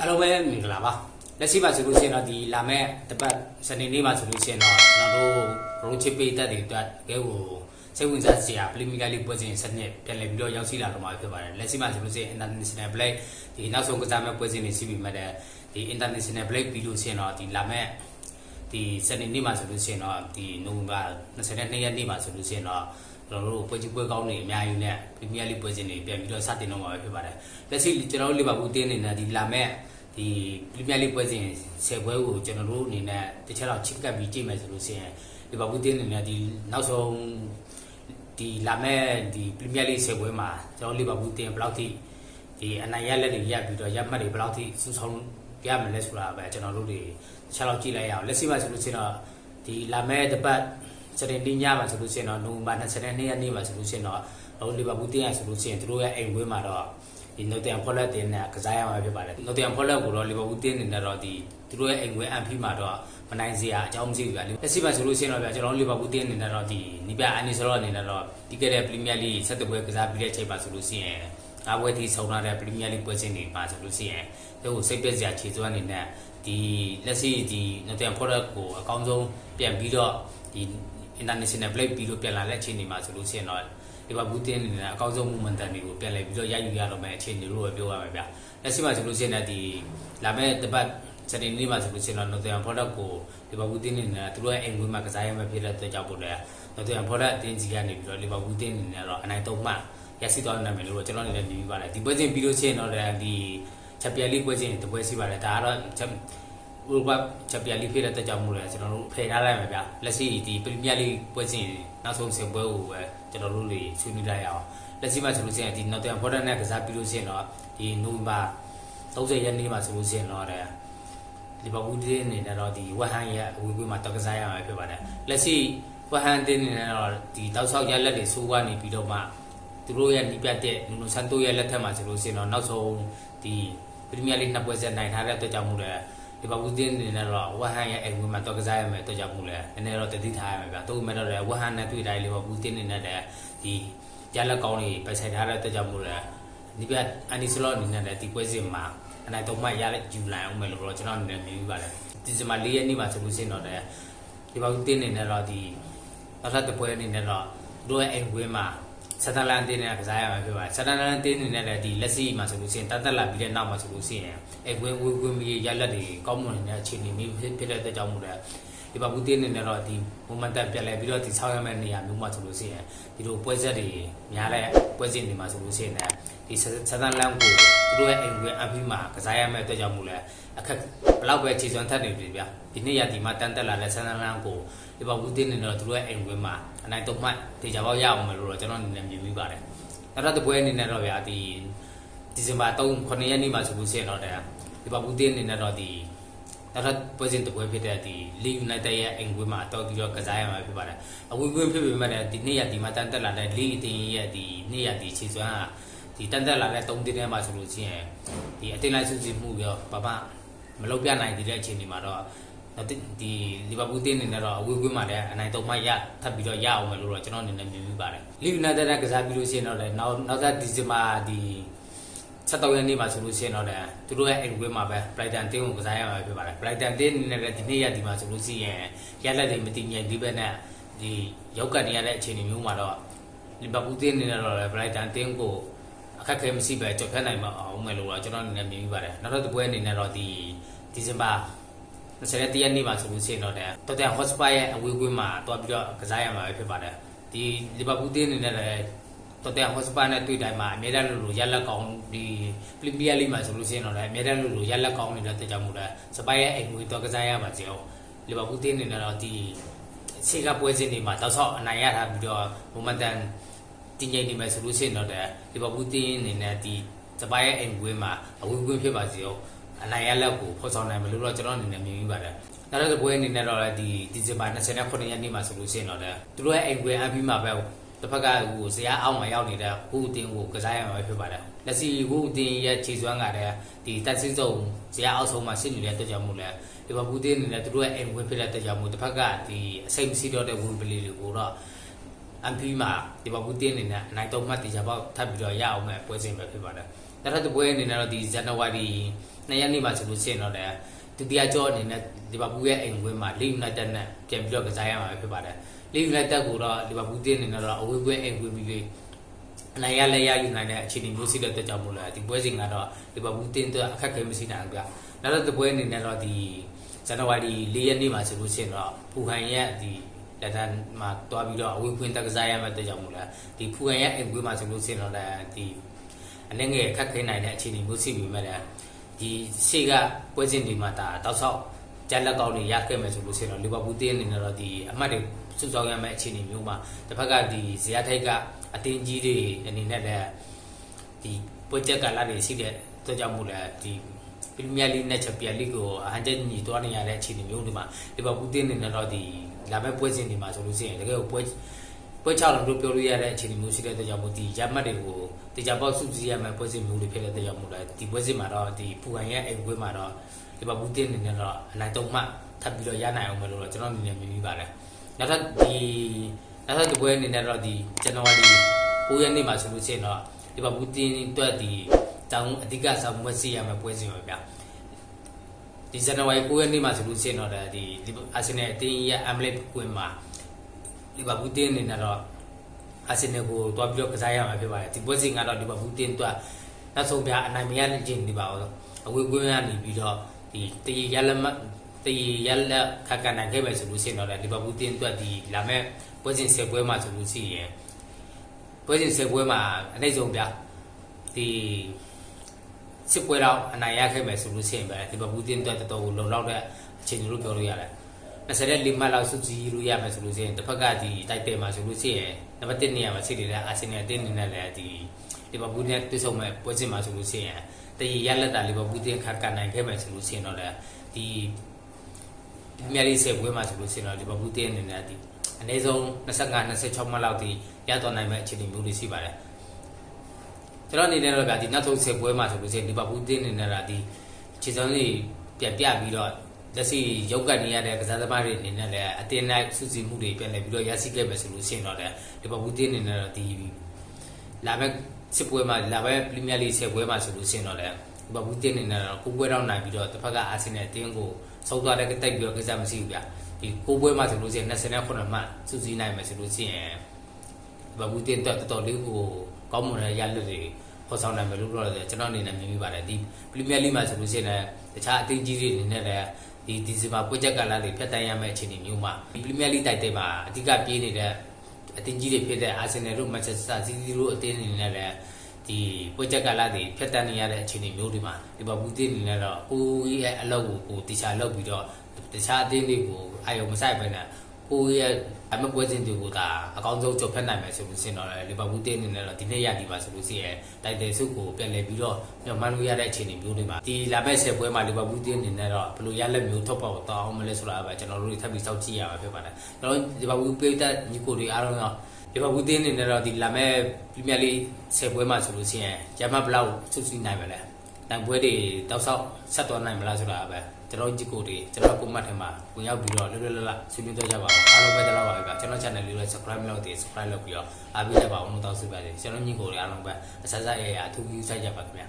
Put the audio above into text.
အားလုံးပဲမင်္ဂလာပါလက်ရှိမှာဆိုလို့ရှိရင်တော့ဒီလာမဲ့တပတ်စနေနေ့မှာဆိုလို့ရှိရင်တော့ကျွန်တော်တို့ရိုချစ်ပေးတက်တွေအတွက်တကယ်ကိုစိတ်ဝင်စားစရာပလီမီယာလိပွဲစဉ်စနစ်ပြန်လည်ပြီးတော့ရောက်ရှိလာတော့မှာဖြစ်ပါတယ်လက်ရှိမှာဆိုလို့ရှိရင် international break ဒီနောက်ဆုံးကစားမဲ့ပွဲစဉ်တွေရှိပြီမဲ့တဲ့ဒီ international break ပြီးလို့ရှိရင်တော့ဒီလာမဲ့ဒီစနေနေ့မှာဆိုလို့ရှိရင်တော့ဒီနိုဝင်ဘာ22ရက်နေ့မှာဆိုလို့ရှိရင်တော့ ကျွန်တော်တို့ပွဲကြီးပွဲကောင်းတွေအများကြီးနဲ့ပရီးမီးယားလိပွဲစဉ်တွေပြန်ပြီးတော့စတင်တော့မှာပဲဖြစ်ပါတယ်လက်ရှိကျွန်တော်တို့လီဗာပူးတင်းနေတဲ့ဒီလာမဲ့ဒီပရီးမီးယားလိပွဲစဉ်10ပွဲကိုကျွန်တော်တို့အနေနဲ့တစ်ချက်တော့ချစ်ကပ်ပြီးကြည့်မယ်ဆိုလို့ရှိရင်လီဗာပူးတင်းနေတဲ့ဒီနောက်ဆုံးဒီလာမဲ့ဒီပရီးမီးယားလိ10ပွဲမှာကျွန်တော်လီဗာပူးတင်းဘယ်လောက်ထိဒီအနိုင်ရလက်တွေရပ်ပြီးတော့ရပ်မှတ်တွေဘယ်လောက်ထိစူးဆောင်ရမလဲဆိုတာပဲကျွန်တော်တို့တွေတစ်ချက်တော့ကြည့်လိုက်ရအောင်လက်ရှိမှာဆိုလို့ရှိရင်တော့ဒီလာမဲ့တပတ် စတင်တင်းညမှာဆိုလို့ရှိရင်တော့နိုဝင်ဘာ22ရက်နေ့မှာဆိုလို့ရှိရင်တော့ဟိုလီဗာပူးတင်းရဆိုလို့ရှိရင်တို့ရဲ့အိမ်ဝင်းမှာတော့ဒီနိုတန်ဖော်လက်တင်းနဲ့ကစားရမှာဖြစ်ပါတယ်နိုတန်ဖော်လက်ကိုတော့လီဗာပူးတင်းနေနဲ့တော့ဒီတို့ရဲ့အိမ်ဝင်းအန်ဖီမှာတော့မနိုင်စရာအကြောင်းမရှိဘူးဗျာလက်ရှိမှာဆိုလို့ရှိရင်တော့ဗျာကျွန်တော်လီဗာပူးတင်းနေနဲ့တော့ဒီနိပြအန်နီဆိုတော့အနေနဲ့တော့ဒီကဲတဲ့ပရီးမီးယားလိဆက်တပွဲကစားပြီးတဲ့အချိန်မှာဆိုလို့ရှိရင်ငါးပွဲထိဆုံလာတဲ့ပရီးမီးယားလိပွဲစဉ်တွေမှာဆိုလို့ရှိရင်တို့ကိုစိတ်ပြည့်စရာခြေစွမ်းအနေနဲ့ဒီလက်ရှိဒီနိုတန်ဖော်လက်ကိုအကောင်းဆုံးပြန်ပြီးတော့ဒီ international play ပြီးလို့ပြန်လာတဲ့အခြေအနေမှာဆိုလို့ရှိရင်တော့ဒီဘဘူးတင်းနေတဲ့အကောင်းဆုံး momentum တွေကိုပြန်လည်ပြီးတော့ရယူရတော့မယ့်အခြေအနေလို့ပဲပြောရမှာဗျ။လက်ရှိမှာဆိုလို့ရှိရင်လည်းဒီလာမယ့်တပတ်စနေနေ့မှာဆိုလို့ရှိရင်တော့ Northern Product ကိုဒီဘဘူးတင်းနေတဲ့သူတို့ရဲ့အိမ်ဝင်းမှာကစားရမှာဖြစ်တဲ့အတွက်ကြောင့်ပို့တယ်။ Northern Product အတင်းကြီးကနေပြီးတော့ဒီဘဘူးတင်းနေတော့အနိုင်သုံးမှရရှိသွားနိုင်မယ်လို့ကျွန်တော်အနေနဲ့မြင်ပြီးပါတယ်။ဒီပွဲချင်းပြီးလို့ရှိရင်တော့ဒီချက်ပြဲလေးပွဲချင်းတပွဲရှိပါတယ်။ဒါကတော့ ဥရောပချက်ပြလီဖိတဲ့တက်ကြောင်မှုလဲကျွန်တော်တို့ဖယ်ထားလိုက်မှာဗျလက်ရှိဒီပရီးမီးယားလိပွဲစဉ်နောက်ဆုံးဆင်ပွဲကိုပဲကျွန်တော်တို့တွေဆွေးနွေးလိုက်ရအောင်လက်ရှိမှာဆိုလို့ရှိရင်ဒီ Nottingham Forest နဲ့ကစားပြီးလို့ရှိရင်တော့ဒီနိုဝင်ဘာ30ရက်နေ့မှာဆိုလို့ရှိရင်တော့တဲ့လီဗာပူးတင်းအနေနဲ့တော့ဒီဝက်ဟန်ရဲ့အဝေးကွင်းမှာတက်ကစားရမှာဖြစ်ပါတယ်လက်ရှိဝက်ဟန်တင်းအနေနဲ့တော့ဒီတောက်ဆောက်ရလက်တွေဆိုးကနေပြီးတော့မှသူတို့ရဲ့နီးပြတ်တဲ့နူနိုဆန်တိုရဲ့လက်ထက်မှာဆိုလို့ရှိရင်တော့နောက်ဆုံးဒီပရီးမီးယားလိနှစ်ပွဲဆက်နိုင်ထားတဲ့အတွက်ကြောင့်မို့လဲ ဒီဘဘူးတင်းနေနဲ့တော့ဝက်ဟန်ရဲ့အိမ်ဝင်မှာတော့ကစားရမယ်တော့ကြောက်မှုလဲနည်းနည်းတော့တတိထားရမယ်ဗျာတို့မဲ့တော့ဝက်ဟန်နဲ့တွေ့တိုင်းလေးဘဘူးတင်းနေနဲ့တဲ့ဒီရလက်ကောင်းလေးပိုက်ဆိုင်ထားတဲ့တော့ကြောက်မှုလဲဒီပြအန်ဒီစလော့အနေနဲ့ဒီပွဲစဉ်မှာအနိုင်တော့မှရလက်ယူလိုက်အောင်မယ်လို့တော့ကျွန်တော်အနေနဲ့မြင်ပြီးပါတယ်ဒီစမှာ၄ရက်နေ့မှာဆိုလို့ရှိရင်တော့တဲ့ဒီဘဘူးတင်းနေနဲ့တော့ဒီနောက်ထပ်တစ်ပွဲအနေနဲ့တော့တို့ရဲ့အိမ်ဝင်မှာ စတလန်တင်းနဲ့ကစားရမှာဖြစ်ပါတယ်စတလန်တင်းနေနဲ့ဒီလက်စီမှာဆိုလို့ရှိရင်တတ်တက်လာပြီးတဲ့နောက်မှာဆိုလို့ရှိရင်အဲဝင်းဝင်းဝင်းမီရလက်တွေကောင်းမွန်နေတဲ့အခြေအနေမျိုးဖြစ်ဖြစ်တဲ့အတွက်ကြောင့်မို့လဲ ဒီဘာဘူးတင်းနေနဲ့တော့ဒီ momentum ပြက်လဲပြီးတော့ဒီဆောက်ရမယ့်နေရာမျိုးမှာဆိုလို့ရှိရင်ဒီလိုပွဲဆက်တွေများတဲ့ပွဲစဉ်တွေမှာဆိုလို့ရှိရင်ဒီစတန်လန်ကိုသူတို့ရဲ့အိမ်ဝင်အပြီးမှာကစားရမယ့်အတွက်ကြောင့်မို့လဲအခက်ဘလောက်ပဲခြေစွမ်းထက်နေပြီဗျာဒီနေ့ရဒီမှာတန်တက်လာတဲ့စတန်လန်ကိုဒီဘာဘူးတင်းနေတော့သူတို့ရဲ့အိမ်ဝင်မှာအနိုင်တော့မှတေချာပေါက်ရအောင်မလို့တော့ကျွန်တော်အနေနဲ့မြင်ပြီးပါတယ်နောက်တော့တပွဲအနေနဲ့တော့ဗျာဒီဒီဇင်ဘာ3 9ရက်နေ့မှာဆိုလို့ရှိရင်တော့ဒီဘာဘူးတင်းအနေနဲ့တော့ဒီ နောက်ထပ်ပွဲစဉ်တပွဲဖြစ်တဲ့ဒီ League United ရဲ့အိမ်ကွင်းမှာတော်ပြီးတော့ကစားရမှာဖြစ်ပါတယ်အဝေးကွင်းဖြစ်ပေမဲ့ဒီနေ့ရဒီမှာတန်တက်လာတဲ့ League အတင်းရဲ့ဒီနေ့ရဒီခြေစွမ်းကဒီတန်တက်လာတဲ့3တင်းထဲမှာဆိုလို့ရှိရင်ဒီအတင်းလိုက်စုစည်းမှုရောဘာမှမလုပ်ပြနိုင်သေးတဲ့အခြေအနေမှာတော့ဒီလီဗာပူးတင်းနေနဲ့တော့အဝေးကွင်းမှာလည်းအနိုင်တော့မှရထပ်ပြီးတော့ရအောင်မယ်လို့တော့ကျွန်တော်အနေနဲ့မြင်ပြီးပါတယ်လီဗီနာတက်တဲ့ကစားပြီးလို့ရှိရင်တော့လည်းနောက်နောက်ထပ်ဒီဇင်ဘာဒီ 73ရက်နေ့မှာဆိုလို့ရှိရင်တော့လည်းသူတို့ရဲ့အိမ်ကွင်းမှာပဲ Brighton တင်းကိုကစားရမှာဖြစ်ပါတယ် Brighton တင်းနေနဲ့ဒီနေ့ရက်ဒီမှာဆိုလို့ရှိရင်ရလက်တွေမတည်ငြိမ်ဒီဘက်နဲ့ဒီရောက်ကနေရတဲ့အခြေအနေမျိုးမှာတော့လီဗာပူးတင်းနေနဲ့တော့လည်း Brighton တင်းကိုအခက်ခဲမရှိပဲကြော်ဖြတ်နိုင်မအောင်မယ်လို့တော့ကျွန်တော်အနေနဲ့မြင်ပြီးပါတယ်နောက်တစ်ပွဲအနေနဲ့တော့ဒီဒီဇင်ဘာ20ရက်နေ့မှာဆိုလို့ရှိရင်တော့တဲ့တော်တဲ့ hotspot ရဲ့အဝေးကွင်းမှာတွားပြီးတော့ကစားရမှာဖြစ်ပါတယ်ဒီလီဗာပူးတင်းအနေနဲ့လည်း တော်တဲ့ hotspot နဲ့တွေ့တိုင်းမှာအမြဲတမ်းလို့လို့ရက်လက်ကောင်းဒီပရီးမီးယားလိမှာဆိုလို့ရှိရင်တော့လည်းအမြဲတမ်းလို့လို့ရက်လက်ကောင်းနေတဲ့တက်ကြောင်မို့လဲစပိုင်ရဲ့အိမ်ငွေတော့ကစားရမှာစီအောင်လီဗာပူးတင်းအနေနဲ့တော့ဒီခြေကပွဲစဉ်တွေမှာတောက်ဆောက်အနိုင်ရထားပြီးတော့ momentum တင်ကြိမ်နေမယ်ဆိုလို့ရှိရင်တော့တဲ့လီဗာပူးတင်းအနေနဲ့ဒီစပိုင်ရဲ့အိမ်ငွေမှာအဝေးကွင်းဖြစ်ပါစီအောင်အနိုင်ရလက်ကိုဖော်ဆောင်နိုင်မလို့တော့ကျွန်တော်အနေနဲ့မြင်ပြီးပါတယ်။နောက်တစ်ပွဲအနေနဲ့တော့ဒီဒီဇင်ဘာ29ရက်နေ့မှာဆိုလို့ရှိရင်တော့သူတို့ရဲ့အိမ်ကွင်းအပြီးမှာပဲ တစ်ဖက်ကဟိုဇရာအောက်မှာရောက်နေတဲ့ဟူအတင်းကိုကစားရမှာဖြစ်ပါတယ်။လက်စီဟူအတင်းရဲ့ခြေစွမ်းကလည်းဒီတက်စင်းစုံဇရာအောက်ဆုံးမှာရှိနေတဲ့တက်ကြောင်မှုလဲဒီဘဘူးတင်းအနေနဲ့သူတို့ရဲ့အိမ်ကွင်းဖြစ်တဲ့တက်ကြောင်မှုတစ်ဖက်ကဒီအစိမ့်မရှိတော့တဲ့ဝင်ပလီတွေကိုတော့အန်ဖီမှာဒီဘဘူးတင်းအနေနဲ့အနိုင်တော့မှတ်တေချာပေါက်ထပ်ပြီးတော့ရအောင်မဲ့ပွဲစဉ်ပဲဖြစ်ပါတယ်။နောက်ထပ်တစ်ပွဲအနေနဲ့တော့ဒီဇန်နဝါရီနှစ်ရက်နေ့မှာဆိုလို့ရှိရင်တော့လည်းဒုတိယကြောအနေနဲ့လီဗာပူးရဲ့အိမ်ကွင်းမှာလီယူနိုက်တက်နဲ့ပြန်ပြီးတော့ကစားရမှာဖြစ်ပါတယ် လီယူနိုက်တက်ကိုတော့လီဗာပူးတင်းအနေနဲ့တော့အဝေးကွင်းအိမ်ကွင်းပြီးအနိုင်ရလက်ရယူနိုင်တဲ့အခြေအနေမျိုးရှိတဲ့အတွက်ကြောင့်မို့လို့ဒီပွဲစဉ်ကတော့လီဗာပူးတင်းအတွက်အခက်အခဲမရှိနိုင်ဘူးဗျနောက်တော့ဒီပွဲအနေနဲ့တော့ဒီဇန်နဝါရီ၄ရက်နေ့မှာဆိုလို့ရှိရင်တော့ဖူဟန်ရဲ့ဒီလက်ထက်မှာတွားပြီးတော့အဝေးကွင်းတက်ကစားရမယ့်အတွက်ကြောင့်မို့လို့ဒီဖူဟန်ရဲ့အိမ်ကွင်းမှာဆိုလို့ရှိရင်တော့လည်းဒီအနေငယ်အခက်ခဲနိုင်တဲ့အခြေအနေမျိုးရှိပြီမဲ့လည်းဒီရှေ့ကပွဲစဉ်တွေမှာဒါတောက်ဆောက်ကြက်လက်ကောက်တွေရခဲ့မယ်ဆိုလို့ရှိရင်တော့လီဗာပူးတင်းအနေနဲ့တော့ဒီအမှတ်တွေ စုဆောင်းရမယ့်အခြေအနေမျိုးမှာတစ်ဖက်ကဒီဇေယျထိုက်ကအတင်းကြီးတွေအနေနဲ့လည်းဒီပွဲချက်ကလာတွေရှိတဲ့အတွက်ကြောင့်မို့လဲဒီပရီးမီးယားလိနဲ့ချန်ပီယံလိကိုအဟန်ချက်ညီတွားနေရတဲ့အခြေအနေမျိုးတွေမှာလီဗာပူးတင်းအနေနဲ့တော့ဒီလာမယ့်ပွဲစဉ်တွေမှာဆိုလို့ရှိရင်တကယ်ကိုပွဲပွဲချလုံးတို့ပြောလို့ရတဲ့အခြေအနေမျိုးရှိတဲ့အတွက်ကြောင့်မို့ဒီရမှတ်တွေကိုတေချာပေါက်စုစည်းရမယ့်ပွဲစဉ်မျိုးတွေဖြစ်တဲ့အတွက်ကြောင့်မို့လဲဒီပွဲစဉ်မှာတော့ဒီပူဟန်ရဲ့အိမ်ပွဲမှာတော့လီဗာပူးတင်းအနေနဲ့တော့အနိုင်တော့မှထပ်ပြီးတော့ရနိုင်အောင်မယ်လို့တော့ကျွန်တော်အနေနဲ့မြင်မိပါတယ် နောက်ထပ်ဒီနောက်ထပ်ဒီပွဲအနေနဲ့တော့ဒီဇန်နဝါရီ9ရက်နေ့မှာဆိုလို့ရှိရင်တော့လီဗာပူးတင်းအတွက်ဒီတောင်းအဓိကဆောင်မွေးစီရမယ့်ပွဲစဉ်ပါဗျာဒီဇန်နဝါရီ9ရက်နေ့မှာဆိုလို့ရှိရင်တော့ဒီအာဆင်နယ်အတင်းရဲ့အမ်လက်ကွင်းမှာလီဗာပူးတင်းအနေနဲ့တော့အာဆင်နယ်ကိုတွားပြီးတော့ကစားရမှာဖြစ်ပါတယ်ဒီပွဲစဉ်ကတော့လီဗာပူးတင်းအတွက်နောက်ဆုံးပြအနိုင်မရတဲ့ခြင်းဒီပါတော့အဝေးကွင်းကနေပြီးတော့ဒီတရရလက်မတ ရရလက်ခက်ကန်နိုင်ခဲ့ပဲဆိုလို့ရှိရင်တော့လီဗာပူးတင်းအတွက်ဒီလာမဲ့ပွဲစဉ်10ပွဲမှာဆိုလို့ရှိရင်ပွဲစဉ်10ပွဲမှာအနိုင်ဆုံးပြဒီစစ်ပွဲတော့အနိုင်ရခဲ့မယ်ဆိုလို့ရှိရင်ပဲလီဗာပူးတင်းအတွက်တော်တော်လုံလောက်တဲ့အခြေအနေလို့ပြောလို့ရတယ်24မှတ်လောက်စုကြည့်လို့ရမယ်ဆိုလို့ရှိရင်တစ်ဖက်ကဒီတိုက်တယ်မှာဆိုလို့ရှိရင်နံပါတ်1နေရာမှာရှိနေတဲ့အာဆင်နယ်အသင်းအနေနဲ့လည်းဒီလီဗာပူးနဲ့တွေ့ဆုံမဲ့ပွဲစဉ်မှာဆိုလို့ရှိရင်တရရလက်တာလီဗာပူးတင်ခါကန်နိုင်ခဲ့မယ်ဆိုလို့ရှိရင်တော့လည်းဒီ မြရီဆေပွဲမှာဆိုလို့ရှိရင်တော့လီဗာပူးတင်အနေနဲ့ဒီအနည်းဆုံး25 26မှတ်လောက်ထိရတော့နိုင်မဲ့အခြေအနေမျိုးတွေရှိပါတယ်ကျွန်တော်အနေနဲ့တော့ဗျာဒီနောက်ဆုံးဆေပွဲမှာဆိုလို့ရှိရင်လီဗာပူးတင်အနေနဲ့ကဒီခြေစွမ်းတွေပြန်ပြပြီးတော့လက်ရှိရုပ်ကပ်နေရတဲ့ကစားသမားတွေအနေနဲ့လည်းအတင်းလိုက်စုစည်းမှုတွေပြန်လည်ပြီးတော့ရရှိခဲ့မယ်ဆိုလို့ရှိရင်တော့လည်းလီဗာပူးတင်အနေနဲ့တော့ဒီလာမဲ့စစ်ပွဲမှာလာပဲပရီးမီးယားလိစစ်ပွဲမှာဆိုလို့ရှိရင်တော့လည်းဘဘူးတင်းနေနေတော့ကိုပွဲတော့နိုင်ပြီးတော့တစ်ဖက်ကအာဆင်နယ်အတင်းကို စုံသွားတဲ့တိုက်ပြီးတော့ကိစ္စမရှိဘူးဗျဒီကိုပွဲမှာဆိုလို့ရှိရင်29မှတ်စုစည်းနိုင်မယ်ဆိုလို့ရှိရင်ဘဘူးတင်းတော့တော်တော်လေးကိုကောင်းမွန်တဲ့ရလဒ်တွေခေါ်ဆောင်နိုင်မယ်လို့ပြောတယ်ကျွန်တော်အနေနဲ့မြင်မိပါတယ်ဒီပရီးမီးယားလိမှာဆိုလို့ရှိရင်တခြားအတင်းကြီးတွေအနေနဲ့လည်းဒီဒီဇင်ဘာပွဲချက်ကလာတွေဖျက်တမ်းရမယ့်အခြေအနေမျိုးမှာဒီပရီးမီးယားလိတိုက်တဲ့မှာအဓိကပြေးနေတဲ့အတင်းကြီးတွေဖြစ်တဲ့အာဆင်နယ်တို့မန်ချက်စတာစီးစီးတို့အတင်းအနေနဲ့လည်း ဒီပွဲချက်ကလာတွေဖျက်တမ်းနေရတဲ့အခြေအနေမျိုးတွေမှာဒီဘဘူးတင်းအနေနဲ့တော့ကိုကြီးရဲ့အလုပ်ကိုကိုတခြားလုပ်ပြီးတော့တခြားအတင်းတွေကိုအာယုံမဆိုင်ပဲနဲ့ကိုရဲ့အမပွဲစဉ်တွေကိုဒါအကောင်းဆုံးကြော်ဖက်နိုင်မယ်ဆိုလို့ရှိရင်တော့လီဗာပူးတင်းအနေနဲ့တော့ဒီနေ့ရဒီပါဆိုလို့ရှိရင်တိုက်တယ်စုကိုပြန်လည်ပြီးတော့ညမှန်းလို့ရတဲ့အခြေအနေမျိုးတွေမှာဒီလာမယ့်ဆက်ပွဲမှာလီဗာပူးတင်းအနေနဲ့တော့ဘယ်လိုရလက်မျိုးထုတ်ပေါ်တော့အောင်မလဲဆိုတာပဲကျွန်တော်တို့ထပ်ပြီးစောင့်ကြည့်ရမှာဖြစ်ပါတယ်ကျွန်တော်လီဗာပူးပိတ်သက်ညီကိုတွေအားလုံးတော့ လီဗာပူးတင်းအနေနဲ့တော့ဒီလာမယ့်ပရီးမီးယားလိဆက်ပွဲမှာဆိုလို့ရှိရင်ရမတ်ဘလောက်စုစည်းနိုင်မလဲနိုင်ပွဲတွေတောက်ဆောက်ဆက်သွားနိုင်မလားဆိုတာပဲကျွန်တော်ကြည့်ကိုတွေကျွန်တော်ကိုမှတ်ထဲမှာဝင်ရောက်ပြီးတော့လွတ်လွတ်လပ်လပ်ဆွေးနွေးတော့ကြပါအောင်အားလုံးပဲတလောက်ပါပဲဗျကျွန်တော် channel လေးလည်း subscribe လုပ်သေး subscribe လုပ်ပြီးတော့အားပေးကြပါအောင်လို့တောင်းဆိုပါတယ်ကျွန်တော်ညီကိုတွေအားလုံးပဲအဆက်ဆက်ရရအထူးကြီးစိုက်ကြပါခင်ဗျာ